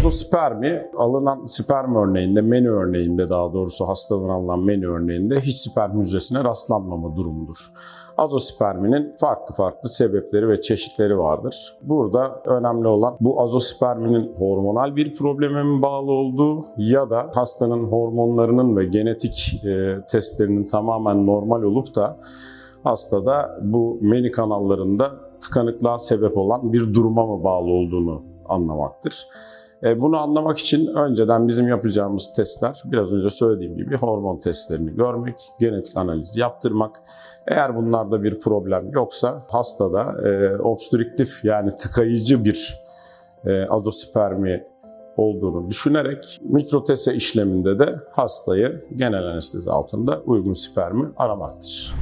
Azospermi alınan sperm örneğinde, menü örneğinde daha doğrusu hastadan alınan menü örneğinde hiç sperm hücresine rastlanmama durumudur. Azosperminin farklı farklı sebepleri ve çeşitleri vardır. Burada önemli olan bu azosperminin hormonal bir probleme mi bağlı olduğu ya da hastanın hormonlarının ve genetik e, testlerinin tamamen normal olup da hastada bu meni kanallarında tıkanıklığa sebep olan bir duruma mı bağlı olduğunu anlamaktır. E, Bunu anlamak için önceden bizim yapacağımız testler, biraz önce söylediğim gibi hormon testlerini görmek, genetik analiz yaptırmak. Eğer bunlarda bir problem yoksa hastada e, yani tıkayıcı bir e, azospermi olduğunu düşünerek mikrotese işleminde de hastayı genel anestezi altında uygun spermi aramaktır.